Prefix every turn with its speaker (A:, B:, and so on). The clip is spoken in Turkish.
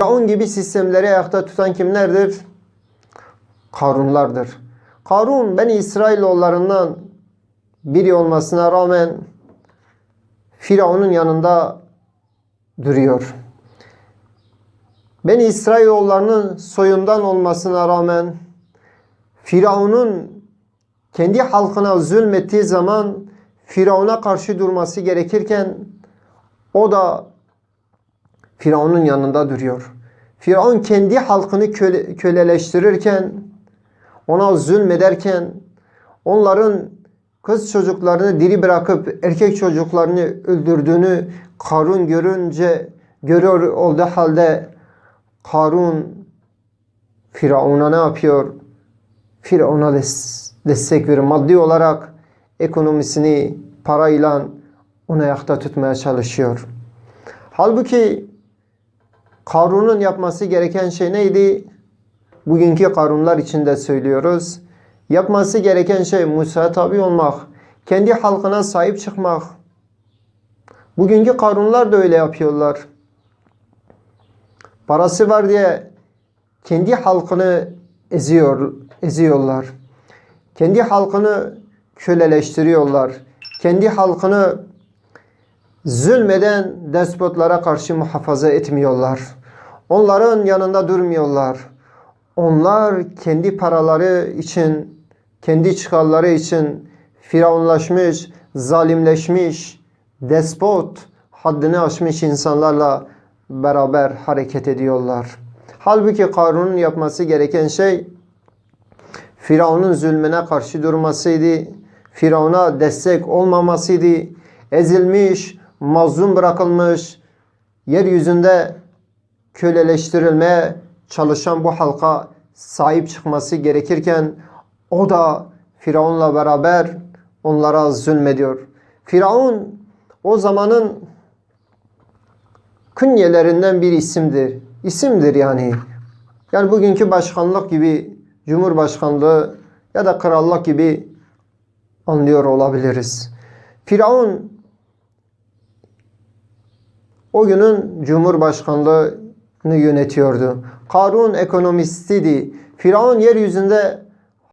A: Firavun gibi sistemleri ayakta tutan kimlerdir? Karunlardır. Karun Beni İsrailoğullarından biri olmasına rağmen Firavun'un yanında duruyor. Beni İsrailoğullarının soyundan olmasına rağmen Firavun'un kendi halkına zulmettiği zaman Firavun'a karşı durması gerekirken o da Firavun'un yanında duruyor. Firavun kendi halkını köle, köleleştirirken, ona zulmederken, onların kız çocuklarını diri bırakıp erkek çocuklarını öldürdüğünü Karun görünce görüyor olduğu halde Karun Firavun'a ne yapıyor? Firavun'a des- destek veriyor. Maddi olarak ekonomisini parayla onu ayakta tutmaya çalışıyor. Halbuki Karun'un yapması gereken şey neydi? Bugünkü Karunlar için de söylüyoruz. Yapması gereken şey Musa'ya tabi olmak. Kendi halkına sahip çıkmak. Bugünkü Karunlar da öyle yapıyorlar. Parası var diye kendi halkını eziyor, eziyorlar. Kendi halkını köleleştiriyorlar. Kendi halkını zulmeden despotlara karşı muhafaza etmiyorlar. Onların yanında durmuyorlar. Onlar kendi paraları için, kendi çıkarları için firavunlaşmış, zalimleşmiş, despot, haddini aşmış insanlarla beraber hareket ediyorlar. Halbuki Karun'un yapması gereken şey Firavun'un zulmüne karşı durmasıydı. Firavun'a destek olmamasıydı. Ezilmiş, mazlum bırakılmış, yeryüzünde köleleştirilmeye çalışan bu halka sahip çıkması gerekirken o da Firavun'la beraber onlara zulmediyor. Firavun o zamanın künyelerinden bir isimdir. İsimdir yani. Yani bugünkü başkanlık gibi, cumhurbaşkanlığı ya da krallık gibi anlıyor olabiliriz. Firavun o günün cumhurbaşkanlığını yönetiyordu. Karun ekonomistiydi. Firavun yeryüzünde